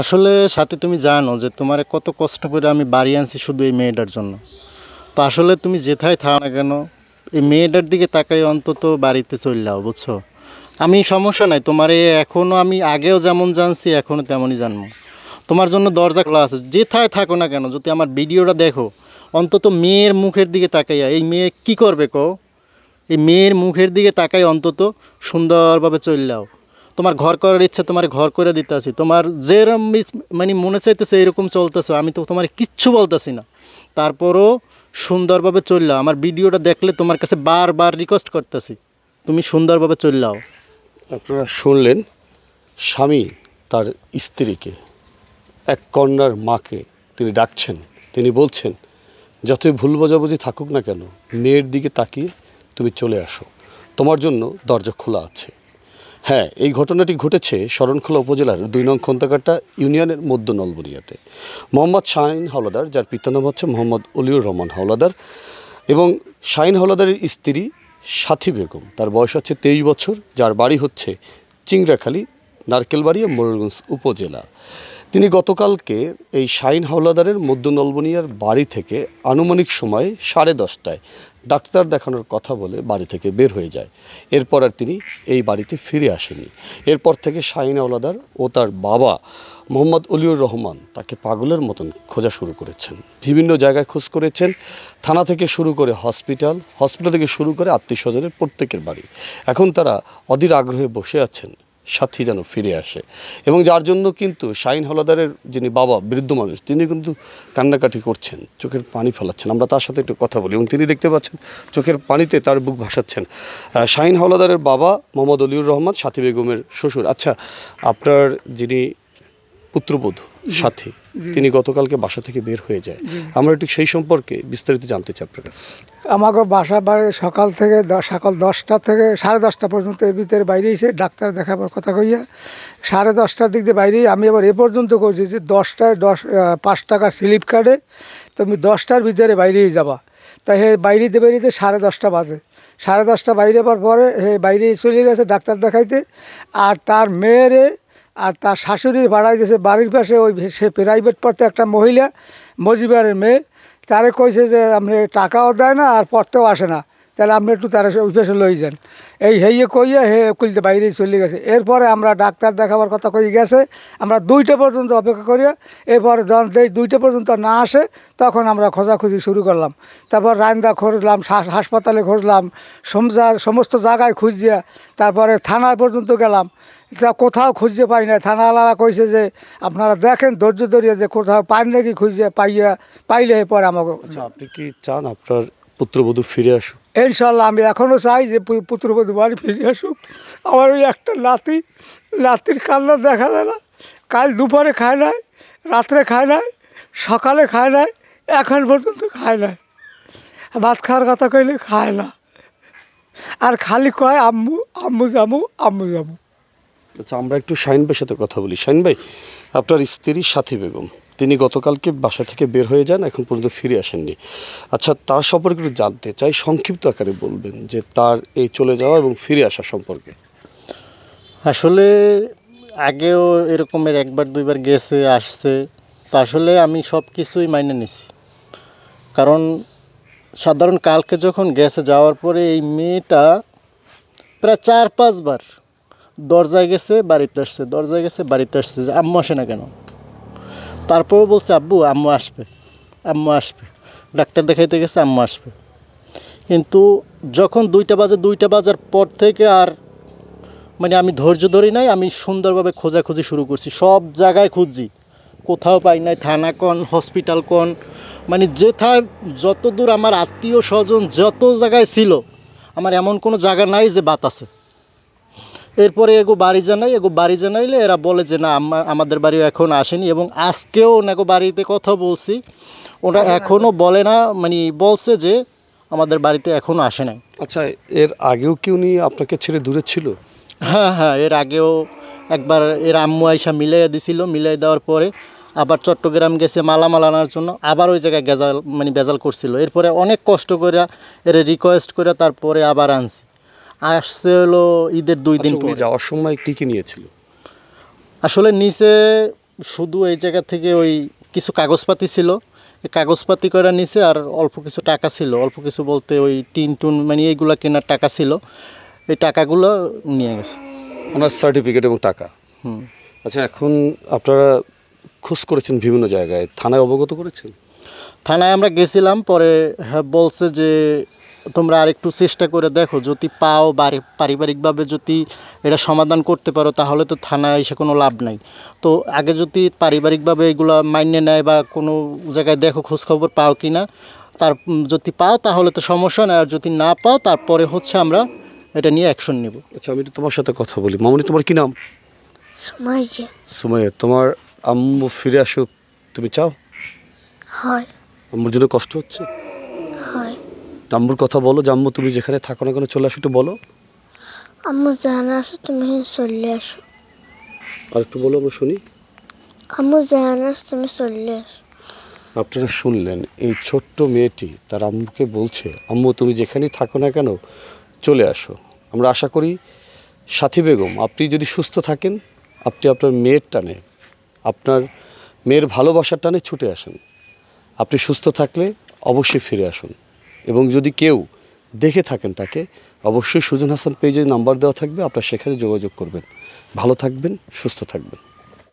আসলে সাথে তুমি জানো যে তোমার কত কষ্ট করে আমি বাড়ি আনছি শুধু এই মেয়েটার জন্য। তো আসলে তুমি যেথায় থাও না কেন, এই মেয়েটার দিকে তাকাই অন্তত বাড়িতে চলে যাও, বুঝছ? আমি সমস্যা নাই, তোমার এখনও আমি আগেও যেমন জানছি এখনও তেমনই জানব। তোমার জন্য দরজা খোলা আছে, যেথায় থাকো না কেন, যদি আমার ভিডিওটা দেখো, অন্তত মেয়ের মুখের দিকে তাকাইয়া, এই মেয়ে কি করবে কো এই মেয়ের মুখের দিকে তাকাই অন্তত সুন্দরভাবে চলে যাও। তোমার ঘর করার ইচ্ছা তোমার ঘর করে দিতে আছি তোমার যেরকম মানে মনে চাইতেছে এরকম চলতেছে, আমি তো তোমার কিচ্ছু বলতেছি না। তারপরও সুন্দরভাবে চললাম আমার ভিডিওটা দেখলে তোমার কাছে বারবার রিকোয়েস্ট করতেছি, তুমি সুন্দরভাবে চললাও। আপনারা শুনলেন, স্বামী তার স্ত্রীকে, এক কন্যার মাকে তিনি ডাকছেন। তিনি বলছেন, যতই ভুল বোঝাবুঝি থাকুক না কেন, মেয়ের দিকে তাকিয়ে তুমি চলে আসো। তোমার জন্য দরজা খোলা আছে। হ্যাঁ এই ঘটনাটি ঘটেছে শরণখোলা উপজেলার দুই নং খন্তাকাটা ইউনিয়নের মধ্য নলবরিয়াতে। মোহাম্মদ শাহিন হাওলাদার, যার পিতার নাম হচ্ছে মোহাম্মদ অলিউর রহমান হাওলাদার এবং শাহিন হাওলাদারের স্ত্রী সাথী বেগম। তার বয়স হচ্ছে তেইশ বছর, যার বাড়ি হচ্ছে চিংড়াখালী, নারকেলবাড়ি ও মোরলগঞ্জ উপজেলা। তিনি গতকালকে এই শাহিন হাওলাদারের মধ্য নলবনিয়ার বাড়ি থেকে আনুমানিক সময় সাড়ে দশটায় ডাক্তার দেখানোর কথা বলে বাড়ি থেকে বের হয়ে যায়। এরপর আর তিনি এই বাড়িতে ফিরে আসেনি এরপর থেকে শাহিন হাওলাদার ও তার বাবা মোহাম্মদ অলিউর রহমান তাকে পাগলের মতন খোঁজা শুরু করেছেন। বিভিন্ন জায়গায় খোঁজ করেছেন। থানা থেকে শুরু করে হসপিটাল হসপিটাল থেকে শুরু করে আত্মীয় স্বজনের প্রত্যেকের বাড়ি। এখন তারা অধীর আগ্রহে বসে আছেন। সাথী যেন ফিরে আসে। এবং যার জন্য কিন্তু শাহিন হলাদারের যিনি বাবা, বৃদ্ধ মানুষ, তিনি কিন্তু কান্নাকাটি করছেন, চোখের পানি ফেলাচ্ছেন। আমরা তার সাথে একটু কথা বলি। এবং তিনি দেখতে পাচ্ছেন, চোখের পানিতে তার বুক ভাসাচ্ছেন। শাহিন হলাদারের বাবা মোহাম্মদ অলিউর রহমান, সাথী বেগমের শ্বশুর। আচ্ছা আপনার যিনি পুত্রবধূ সাথী। তিনি গতকালকে বাসা থেকে বের হয়ে যায়। আমরা একটু সেই সম্পর্কে বিস্তারিত জানতে চাই আপনার কাছে। আমাকে বাসা বাড়ি সকাল থেকে সকাল দশটা থেকে সাড়ে দশটা পর্যন্ত এর ভিতরে বাইরে এসে ডাক্তার দেখাবার কথা কইয়া সাড়ে দশটার দিক দিয়ে বাইরে আমি আবার এ পর্যন্ত করছি যে দশটায় দশ পাঁচ টাকার স্লিপ কার্ডে তুমি দশটার ভিতরে বাইরেই যাবা। তাই হে বাইরেতে বেরিয়েতে সাড়ে দশটা বাজে। সাড়ে দশটা বাইরে যাবার পরে হে বাইরে চলে গেছে ডাক্তার দেখাইতে। আর তার মেয়েরে আর তার শাশুড়ির ভাড়াই দিয়েছে। বাড়ির পাশে ওই সে প্রাইভেট পড়তে একটা মহিলা, মজিবারের মেয়ে। তারে কইছে যে, আপনি টাকাও দেয় না আর পড়তেও আসে না। তাহলে আপনি একটু তারা ওই পাশে লই যান। এই হেয়ে কইয়া হে কুলতে বাইরেই চলে গেছে। এরপরে আমরা ডাক্তার দেখাবার কথা কই গেছে। আমরা দুইটা পর্যন্ত অপেক্ষা করিয়া, এরপরে যখন দুইটা পর্যন্ত না আসে, তখন আমরা খোঁজাখুঁজি শুরু করলাম। তারপর রান্দা খুঁজলাম, হাস- হাসপাতালে খুঁজলাম সমস্ত জায়গায় খুঁজিয়া, তারপরে থানায় পর্যন্ত গেলাম। তা কোথাও খুঁজতে পাই না থানাওয়ালা কইছে যে আপনারা দেখেন ধৈর্য ধরিয়ে যে কোথাও পান নাকি খুঁজে পাইয়া পাইলে পরে আমাকে আচ্ছা আপনি কি চান আপনার পুত্রবধূ ফিরে আসুক? ইনশাল্লাহ আমি এখনও চাই যে পুত্রবধূ বাড়ি ফিরে আসুক। আমার ওই একটা নাতি নাতির কান্না দেখা যায় না। কাল দুপুরে খায় নাই রাত্রে খায় নাই সকালে খায় নাই এখন পর্যন্ত খায় নাই। ভাত খাওয়ার কথা কইলে খায় না। আর খালি কয় আম্মু আম্মু যাব আম্মু যাব। আচ্ছা আমরা একটু শাহিন ভাইয়ের সাথে কথা বলি। শাহিন ভাই, আপনার স্ত্রী সাথী বেগম, তিনি গতকালকে বাসা থেকে বের হয়ে যান, এখন পর্যন্ত ফিরে আসেননি। আচ্ছা তার সম্পর্কে একটু জানতে চাই, সংক্ষিপ্ত আকারে বলবেন যে তার এই চলে যাওয়া এবং ফিরে আসা সম্পর্কে। আসলে আগেও এরকমের একবার, দুইবার গেছে, আসছে। তা আসলে আমি সব কিছুই মাইনে নিছি। কারণ সাধারণ কালকে যখন গেছে, যাওয়ার পরে এই মেয়েটা প্রায় চার পাঁচবার দরজায় গেছে, বাড়িতে আসছে। দরজায় গেছে, বাড়িতে আসছে। যে আম্মু আসে না কেন? তারপরও বলছে, আব্বু, আম্মু আসবে আম্মু আসবে। ডাক্তার দেখাইতে গেছে, আম্মু আসবে। কিন্তু যখন দুইটা বাজে, দুইটা বাজার পর থেকে আর মানে আমি ধৈর্য ধরি নাই, আমি সুন্দরভাবে খোঁজাখুঁজি শুরু করছি। সব জায়গায় খুঁজছি কোথাও পাই নাই, থানা কোন, হসপিটাল কোন। মানে যেথায় যত দূর আমার আত্মীয় স্বজন যত জায়গায় ছিল, আমার এমন কোনো জায়গা নাই যে বাত আছে এরপরে এগো বাড়ি জানাই এগো বাড়ি জানাইলে এরা বলে যে না আমাদের বাড়িও এখন আসেনি। এবং আজকেও নাগো বাড়িতে কথা বলছি। ওরা এখনও বলে না মানে বলছে যে আমাদের বাড়িতে এখনও আসে নাই। আচ্ছা এর আগেও কি উনি আপনাকে ছেড়ে দূরে ছিল? হ্যাঁ হ্যাঁ এর আগেও একবার এর আম্মু আইসা মিলাইয়া দিছিল মিলাই দেওয়ার পরে আবার চট্টগ্রাম গেছে মালামাল আনার জন্য আবার ওই জায়গায় গেজাল মানে বেজাল করছিল। এরপরে অনেক কষ্ট করে এর রিকোয়েস্ট করে তারপরে আবার আনছি। আসছে হলো ঈদের দুই দিন আচ্ছা, পরে। যাওয়ার সময় কি কি নিয়েছিল? আসলে নিচে শুধু এই জায়গা থেকে ওই কিছু কাগজপাতি ছিল। এই কাগজপাতি করে নিছে আর অল্প কিছু টাকা ছিল। অল্প কিছু বলতে ওই টিন টুন মানে এইগুলা কেনার টাকা ছিল। এই টাকাগুলো নিয়ে গেছে। ওনার সার্টিফিকেট এবং টাকা। হুম। আচ্ছা এখন আপনারা খোঁজ করেছেন বিভিন্ন জায়গায়। থানায় অবগত করেছেন? থানায় আমরা গেছিলাম পরে হ্যাঁ বলছে যে তোমরা আরেকটু চেষ্টা করে দেখো যদি পাও বাড়ি পারিবারিকভাবে যদি এটা সমাধান করতে পারো তাহলে তো থানায় এসে কোনো লাভ নাই। তো আগে যদি পারিবারিকভাবে এগুলো মান্য নেয় বা কোনো জায়গায় দেখো খোঁজখবর পাও কি না তার যদি পাও তাহলে তো সমস্যা নেই আর যদি না পাও তারপরে হচ্ছে আমরা এটা নিয়ে অ্যাকশন নেব। আচ্ছা আমি তোমার সাথে কথা বলি। মামনি তোমার কি নাম? সুমাইয়া তোমার আম্মু ফিরে আসুক তুমি চাও? হয়। আম্মুর জন্য কষ্ট হচ্ছে? আম্মুর কথা বলো আম্মু তুমি যেখানে থাকো না কেন চলে আসো একটু বলো। আম্মু জানা আসো তুমি চলে আসো। আর একটু বলো আমরা শুনি। আম্মু জানা আসো তুমি চলে আসো। আপনারা শুনলেন এই ছোট্ট মেয়েটি তার আম্মুকে বলছে আম্মু তুমি যেখানেই থাকো না কেন চলে আসো। আমরা আশা করি সাথী বেগম আপনি যদি সুস্থ থাকেন আপনি আপনার মেয়ের টানে আপনার মেয়ের ভালোবাসার টানে ছুটে আসেন। আপনি সুস্থ থাকলে অবশ্যই ফিরে আসুন। এবং যদি কেউ দেখে থাকেন তাকে, অবশ্যই সুজন হাসান পেজে নাম্বার দেওয়া থাকবে, আপনার সেখানে যোগাযোগ করবেন। ভালো থাকবেন, সুস্থ থাকবেন।